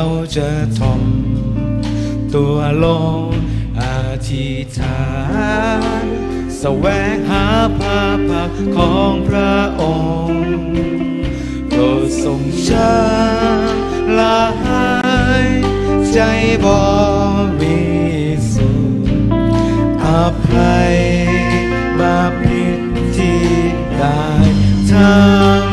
เราจะทอมตัวลงอธิษฐานแสวงหาพระพักของพระองค์โปรดทรงช้าลายใจบริสุทธิ์อภัยบาปผิดที่ได้ทำ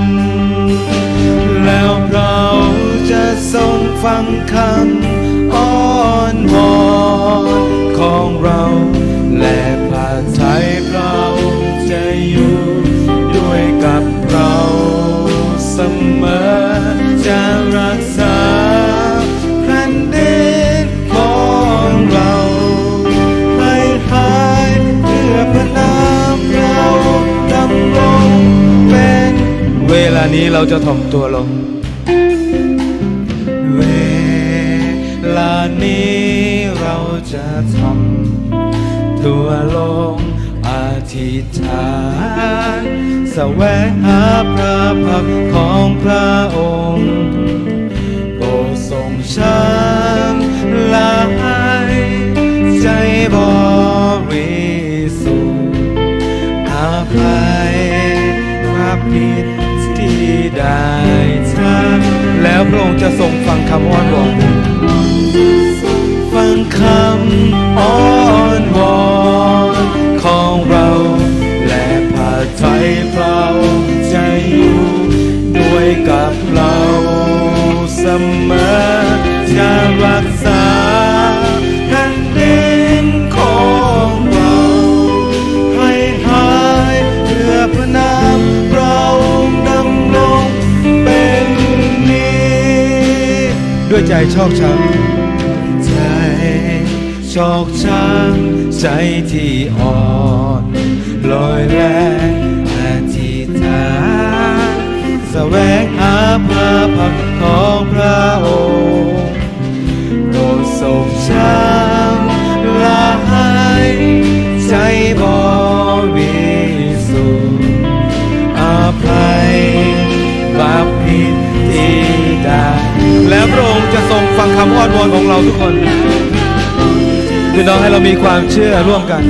ฟังคำอ้อนวอนของเรา และพระทัยเราจะอยู่ด้วยกับเราเสมอจะรักษาแผ่นดินของเราให้หายเพื่อพระนามเราดำรงเป็น เวลานี้เราจะถ่อมตัวลง ลานี้เราจะทำตัวลงอธิษฐานแสวงหาพระพักของพระองค์โปรดทรงช้ำลายใจบริสุทธิ์อาภัยความผิดที่ได้ทำแล้วพระองค์จะทรงฟังคำอ้อนวอน จะรักษาแผ่นดินของเราให้หายเพื่อพระนามเราดำรงเป็นนิด้วยใจชอกช้ำใจชอกช้ำใจที่อ่อนลอยแรงอธิษฐานแสวงหาพระพักของพระำอ้อนวอนของเราทุกคนพี่น้องให้เรามีความเชื่อร่วมกัน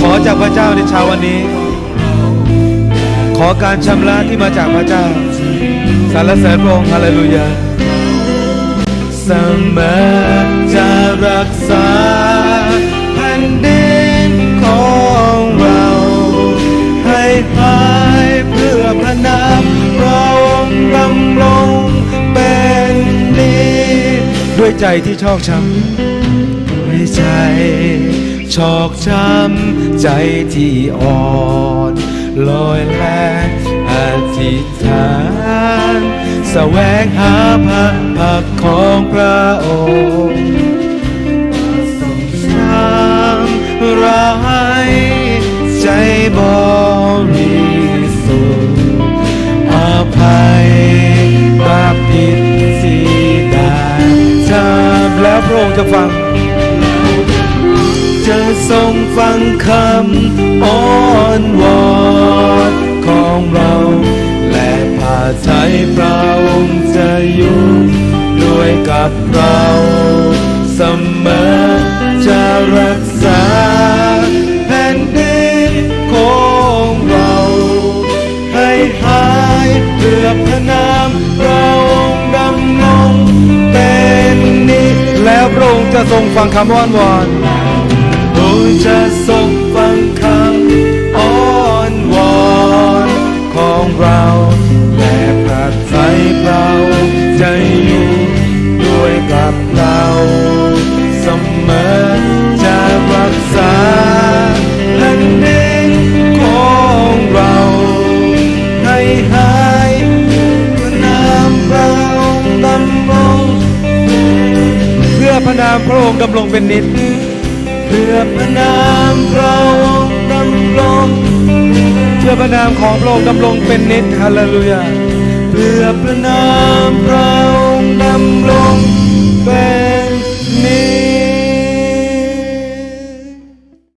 ขอจากพระเจ้าในเช้าวันนี้ ขอการชำระที่มาจากพระเจ้า สรรเสริญพระองค์ฮาเลลูยาสมอจะรักษา ด้วยใจที่ชอกช้ำด้วยใจชอกช้ำใจที่อ่อนลอยแรงอธิษฐานแสวงหาพระพักของพระองค์ พระองค์จะฟัง จะทรงฟังคำอ้อนวอนของเรา และพาไทยพระองค์จะอยู่ด้วยกับเราเสมอ ทรงฟังคำอ้อนวอนโอ้จะทรงฟังคำอ้อนวอนของเรา และพระทัยเราจะอยู่ามพระองค์ดำรงเป็นนิจเพื่อพระนามพระองค์ดำรงเพื่อพระนามของพระองค์ดำรงเป็นนิจฮาเลลูยาเพื่อพระนามพระองค์ดำรงเป็